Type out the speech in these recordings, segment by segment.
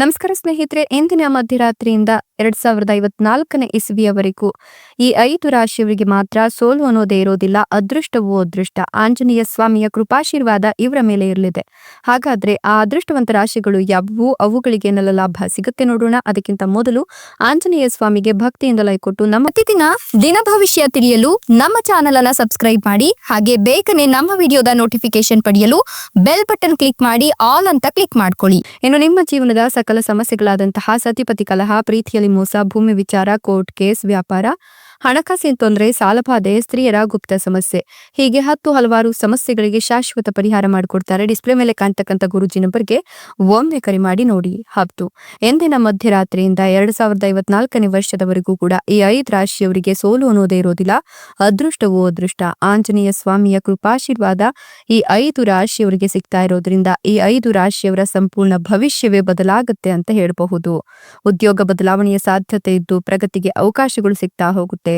ನಮಸ್ಕಾರ ಸ್ನೇಹಿತರೆ, ಇಂದಿನ ಮಧ್ಯರಾತ್ರಿಯಿಂದ ಎರಡ್ ಸಾವಿರದ ಐವತ್ನಾಲ್ಕನೇ ಇಸವಿಯವರೆಗೂ ಈ ಐದು ರಾಶಿಯವರಿಗೆ ಮಾತ್ರ ಸೋಲು ಅನ್ನೋದೇ ಇರೋದಿಲ್ಲ, ಅದೃಷ್ಟವೂ ಅದೃಷ್ಟ. ಆಂಜನೇಯ ಸ್ವಾಮಿಯ ಕೃಪಾಶೀರ್ವಾದ ಇವರ ಮೇಲೆ ಇರಲಿದೆ. ಹಾಗಾದ್ರೆ ಆ ಅದೃಷ್ಟವಂತ ರಾಶಿಗಳು ಯಾವುವು? ಅವುಗಳಿಗೆ ಏನೆಲ್ಲ ಲಾಭ ಸಿಗುತ್ತೆ ನೋಡೋಣ. ಅದಕ್ಕಿಂತ ಮೊದಲು ಆಂಜನೇಯ ಸ್ವಾಮಿಗೆ ಭಕ್ತಿಯಿಂದ ಲೈ ಕೊಟ್ಟು ನಮ್ಮ ಪ್ರತಿದಿನ ದಿನ ಭವಿಷ್ಯ ತಿಳಿಯಲು ನಮ್ಮ ಚಾನೆಲ್ ಅನ್ನ ಸಬ್ಸ್ಕ್ರೈಬ್ ಮಾಡಿ, ಹಾಗೆ ಬೇಗನೆ ನಮ್ಮ ವಿಡಿಯೋದ ನೋಟಿಫಿಕೇಶನ್ ಪಡೆಯಲು ಬೆಲ್ ಬಟನ್ ಕ್ಲಿಕ್ ಮಾಡಿ ಆಲ್ ಅಂತ ಕ್ಲಿಕ್ ಮಾಡ್ಕೊಳ್ಳಿ. ಇನ್ನು ನಿಮ್ಮ ಜೀವನದ ಸಕಲ ಸಮಸ್ಯೆಗಳಾದಂತಹ ಸತಿಪತಿ ಕಲಹ ಪ್ರೀತಿಯಲ್ಲಿ ಮೋಸ ಭೂಮಿ ವಿಚಾರ ಕೋರ್ಟ್ ಕೇಸ್ ವ್ಯಾಪಾರ ಹಣಕಾಸಿನ ತೊಂದರೆ ಸಾಲಬಾಧೆ ಸ್ತ್ರೀಯರ ಗುಪ್ತ ಸಮಸ್ಯೆ. ಹೀಗೆ ಹತ್ತು ಹಲವಾರು ಸಮಸ್ಯೆಗಳಿಗೆ ಶಾಶ್ವತ ಪರಿಹಾರ ಮಾಡಿಕೊಡ್ತಾರೆ. ಡಿಸ್ಪ್ಲೇ ಮೇಲೆ ಕಾಣ್ತಕ್ಕಂಥ ಗುರುಜಿ ನಂಬರ್ಗೆ ಒಮ್ಮೆ ಕರೆ ಮಾಡಿ ನೋಡಿ ಹಬ್ತು ಎಂದಿನ ಮಧ್ಯರಾತ್ರಿಯಿಂದ ಎರಡ್ ಸಾವಿರದ ಐವತ್ನಾಲ್ಕನೇ ವರ್ಷದವರೆಗೂ ಕೂಡ ಈ ಐದು ರಾಶಿಯವರಿಗೆ ಸೋಲು ಅನ್ನೋದೇ ಇರೋದಿಲ್ಲ. ಅದೃಷ್ಟವೂ ಅದೃಷ್ಟ. ಆಂಜನೇಯ ಸ್ವಾಮಿಯ ಕೃಪಾಶೀರ್ವಾದ ಈ ಐದು ರಾಶಿಯವರಿಗೆ ಸಿಗ್ತಾ ಇರೋದ್ರಿಂದ ಈ ಐದು ರಾಶಿಯವರ ಸಂಪೂರ್ಣ ಭವಿಷ್ಯವೇ ಬದಲಾಗುತ್ತೆ ಅಂತ ಹೇಳಬಹುದು. ಉದ್ಯೋಗ ಬದಲಾವಣೆಯ ಸಾಧ್ಯತೆ ಇದ್ದು ಪ್ರಗತಿಗೆ ಅವಕಾಶಗಳು ಸಿಗ್ತಾ ಹೋಗುತ್ತೆ.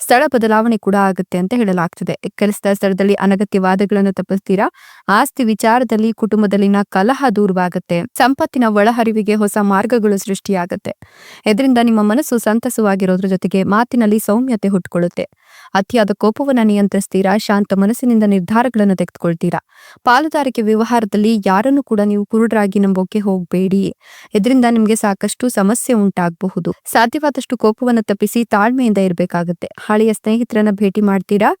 ಸ್ಥಳ ಬದಲಾವಣೆ ಕೂಡ ಆಗುತ್ತೆ ಅಂತ ಹೇಳಲಾಗ್ತದೆ. ಕೆಲಸದ ಸ್ಥಳದಲ್ಲಿ ಅನಗತ್ಯ ವಾದಗಳನ್ನು ತಪ್ಪಿಸ್ತೀರಾ? ಆಸ್ತಿ ವಿಚಾರದಲ್ಲಿ ಕುಟುಂಬದಲ್ಲಿನ ಕಲಹ ದೂರವಾಗುತ್ತೆ. ಸಂಪತ್ತಿನ ಒಳಹರಿವಿಗೆ ಹೊಸ ಮಾರ್ಗಗಳು ಸೃಷ್ಟಿಯಾಗುತ್ತೆ. ಇದರಿಂದ ನಿಮ್ಮ ಮನಸ್ಸು ಸಂತಸವಾಗಿರೋದ್ರ ಜೊತೆಗೆ ಮಾತಿನಲ್ಲಿ ಸೌಮ್ಯತೆ ಹುಟ್ಟುಕೊಳ್ಳುತ್ತೆ ಅತಿಯಾದ ಕೋಪವನ್ನು ನಿಯಂತ್ರಿಸ್ತೀರಾ? ಶಾಂತ ಮನಸ್ಸಿನಿಂದ ನಿರ್ಧಾರಗಳನ್ನು ತೆಗೆದುಕೊಳ್ತೀರಾ? ಪಾಲುದಾರಿಕೆ ವ್ಯವಹಾರದಲ್ಲಿ ಯಾರನ್ನು ಕೂಡ ನೀವು ಕುರುಡರಾಗಿ ನಂಬೋಕೆ ಹೋಗಬೇಡಿ. ಇದರಿಂದ ನಿಮಗೆ ಸಾಕಷ್ಟು ಸಮಸ್ಯೆ ಉಂಟಾಗಬಹುದು. ಸಾಧ್ಯವಾದಷ್ಟು ಕೋಪವನ್ನು ತಪ್ಪಿಸಿ ತಾಳ್ಮೆಯಿಂದ ಇರಬೇಕಾಗುತ್ತೆ. ಹಳೆಯ ಸ್ನೇಹಿತರನ್ನ ಭೇಟಿ ಮಾಡ್ತೀರಾ?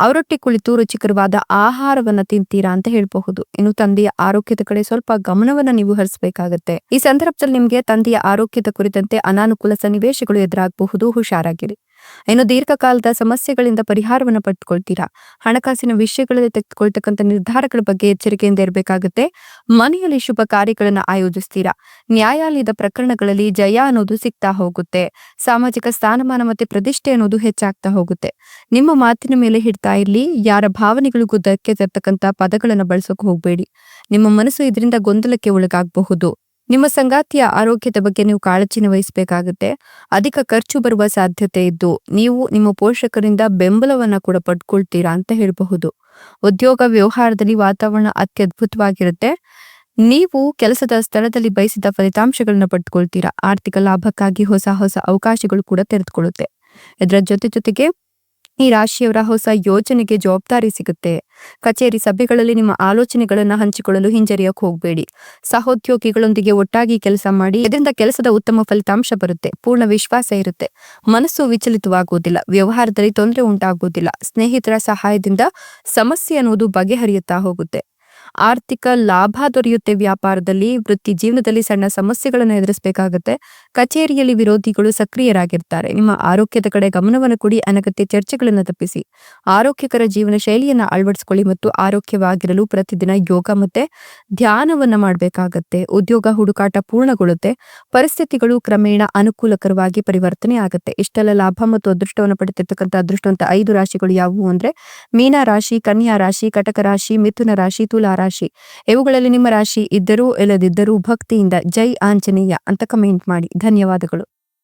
ಅವರೊಟ್ಟಿ ಕುಳಿತು ರುಚಿಕರವಾದ ಆಹಾರವನ್ನ ತಿಂತೀರಾ ಅಂತ ಹೇಳಬಹುದು. ಇನ್ನು ತಂದೆಯ ಆರೋಗ್ಯದ ಕಡೆ ಸ್ವಲ್ಪ ಗಮನವನ್ನ ನೀವು ಹರಿಸಬೇಕಾಗತ್ತೆ. ಈ ಸಂದರ್ಭದಲ್ಲಿ ನಿಮಗೆ ತಂದೆಯ ಆರೋಗ್ಯದ ಕುರಿತಂತೆ ಅನಾನುಕೂಲ ಸನ್ನಿವೇಶಗಳು ಎದುರಾಗಬಹುದು. ಹುಷಾರಾಗಿರಿ. ಇನ್ನು ದೀರ್ಘಕಾಲದ ಸಮಸ್ಯೆಗಳಿಂದ ಪರಿಹಾರವನ್ನು ಪಡೆದುಕೊಳ್ತೀರಾ ಹಣಕಾಸಿನ ವಿಷಯಗಳಲ್ಲಿ ತೆಗೆದುಕೊಳ್ತಕ್ಕಂಥ ನಿರ್ಧಾರಗಳ ಬಗ್ಗೆ ಎಚ್ಚರಿಕೆಯಿಂದ ಇರಬೇಕಾಗುತ್ತೆ. ಮನೆಯಲ್ಲಿ ಶುಭ ಕಾರ್ಯಗಳನ್ನು ಆಯೋಜಿಸ್ತೀರಾ? ನ್ಯಾಯಾಲಯದ ಪ್ರಕರಣಗಳಲ್ಲಿ ಜಯ ಅನ್ನೋದು ಸಿಗ್ತಾ ಹೋಗುತ್ತೆ. ಸಾಮಾಜಿಕ ಸ್ಥಾನಮಾನ ಮತ್ತೆ ಪ್ರತಿಷ್ಠೆ ಅನ್ನೋದು ಹೆಚ್ಚಾಗ್ತಾ ಹೋಗುತ್ತೆ. ನಿಮ್ಮ ಮಾತಿನ ಮೇಲೆ ಹಿಡ್ತಾ ಇರ್ಲಿ, ಯಾರ ಭಾವನೆಗಳಿಗೂ ಧಕ್ಕೆ ತರ್ತಕ್ಕಂಥ ಪದಗಳನ್ನು ಬಳಸೋಕೆ ಹೋಗಬೇಡಿ. ನಿಮ್ಮ ಮನಸ್ಸು ಇದರಿಂದ ಗೊಂದಲಕ್ಕೆ ಒಳಗಾಗಬಹುದು. ನಿಮ್ಮ ಸಂಗಾತಿಯ ಆರೋಗ್ಯದ ಬಗ್ಗೆ ನೀವು ಕಾಳಜಿನ ವಹಿಸಬೇಕಾಗುತ್ತೆ. ಅಧಿಕ ಖರ್ಚು ಬರುವ ಸಾಧ್ಯತೆ ಇದ್ದು, ನೀವು ನಿಮ್ಮ ಪೋಷಕರಿಂದ ಬೆಂಬಲವನ್ನ ಕೂಡ ಪಡ್ಕೊಳ್ತೀರಾ ಅಂತ ಹೇಳಬಹುದು. ಉದ್ಯೋಗ ವ್ಯವಹಾರದಲ್ಲಿ ವಾತಾವರಣ ಅತ್ಯದ್ಭುತವಾಗಿರುತ್ತೆ. ನೀವು ಕೆಲಸದ ಸ್ಥಳದಲ್ಲಿ ಬಯಸಿದ ಫಲಿತಾಂಶಗಳನ್ನ ಪಡ್ಕೊಳ್ತೀರಾ. ಆರ್ಥಿಕ ಲಾಭಕ್ಕಾಗಿ ಹೊಸ ಹೊಸ ಅವಕಾಶಗಳು ಕೂಡ ತೆರೆದುಕೊಳ್ಳುತ್ತೆ. ಇದರ ಜೊತೆ ಜೊತೆಗೆ ಈ ರಾಶಿಯವರ ಹೊಸ ಯೋಜನೆಗೆ ಜವಾಬ್ದಾರಿ ಸಿಗುತ್ತೆ. ಕಚೇರಿ ಸಭೆಗಳಲ್ಲಿ ನಿಮ್ಮ ಆಲೋಚನೆಗಳನ್ನ ಹಂಚಿಕೊಳ್ಳಲು ಹಿಂಜರಿಯಕ್ಕೆ ಹೋಗಬೇಡಿ. ಸಹೋದ್ಯೋಗಿಗಳೊಂದಿಗೆ ಒಟ್ಟಾಗಿ ಕೆಲಸ ಮಾಡಿ, ಇದರಿಂದ ಕೆಲಸದ ಉತ್ತಮ ಫಲಿತಾಂಶ ಬರುತ್ತೆ. ಪೂರ್ಣ ವಿಶ್ವಾಸ ಇರುತ್ತೆ. ಮನಸ್ಸು ವಿಚಲಿತವಾಗುವುದಿಲ್ಲ. ವ್ಯವಹಾರದಲ್ಲಿ ತೊಂದರೆ ಉಂಟಾಗುವುದಿಲ್ಲ. ಸ್ನೇಹಿತರ ಸಹಾಯದಿಂದ ಸಮಸ್ಯೆ ಅನ್ನುವುದು ಬಗೆಹರಿಯುತ್ತಾ ಹೋಗುತ್ತೆ. ಆರ್ಥಿಕ ಲಾಭ ದೊರೆಯುತ್ತೆ ವ್ಯಾಪಾರದಲ್ಲಿ, ವೃತ್ತಿ ಜೀವನದಲ್ಲಿ ಸಣ್ಣ ಸಮಸ್ಯೆಗಳನ್ನು ಎದುರಿಸಬೇಕಾಗುತ್ತೆ. ಕಚೇರಿಯಲ್ಲಿ ವಿರೋಧಿಗಳು ಸಕ್ರಿಯರಾಗಿರ್ತಾರೆ. ನಿಮ್ಮ ಆರೋಗ್ಯದ ಕಡೆ ಗಮನವನ್ನು ಕೊಡಿ, ಅನಗತ್ಯ ಚರ್ಚೆಗಳನ್ನು ತಪ್ಪಿಸಿ. ಆರೋಗ್ಯಕರ ಜೀವನ ಶೈಲಿಯನ್ನು ಅಳವಡಿಸಿಕೊಳ್ಳಿ ಮತ್ತು ಆರೋಗ್ಯವಾಗಿರಲು ಪ್ರತಿದಿನ ಯೋಗ ಮತ್ತೆ ಧ್ಯಾನವನ್ನ ಮಾಡಬೇಕಾಗತ್ತೆ. ಉದ್ಯೋಗ ಹುಡುಕಾಟ ಪೂರ್ಣಗೊಳ್ಳುತ್ತೆ. ಪರಿಸ್ಥಿತಿಗಳು ಕ್ರಮೇಣ ಅನುಕೂಲಕರವಾಗಿ ಪರಿವರ್ತನೆ ಆಗುತ್ತೆ. ಇಷ್ಟೆಲ್ಲ ಲಾಭ ಮತ್ತು ಅದೃಷ್ಟವನ್ನು ಪಡೆದಿರ್ತಕ್ಕಂಥ ಅದೃಷ್ಟವಂತ ಐದು ರಾಶಿಗಳು ಯಾವುವು ಅಂದ್ರೆ ಮೀನ ರಾಶಿ ಕನ್ಯಾ ರಾಶಿ ಕಟಕ ರಾಶಿ ಮಿಥುನ ರಾಶಿ ತುಲಾ ರಾಶಿ. ಇವುಗಳಲ್ಲಿ ನಿಮ್ಮ ರಾಶಿ ಇದ್ದರೂ ಇಲ್ಲದಿದ್ದರೂ ಭಕ್ತಿಯಿಂದ ಜೈ ಆಂಜನೇಯ ಅಂತ ಕಮೆಂಟ್ ಮಾಡಿ. ಧನ್ಯವಾದಗಳು.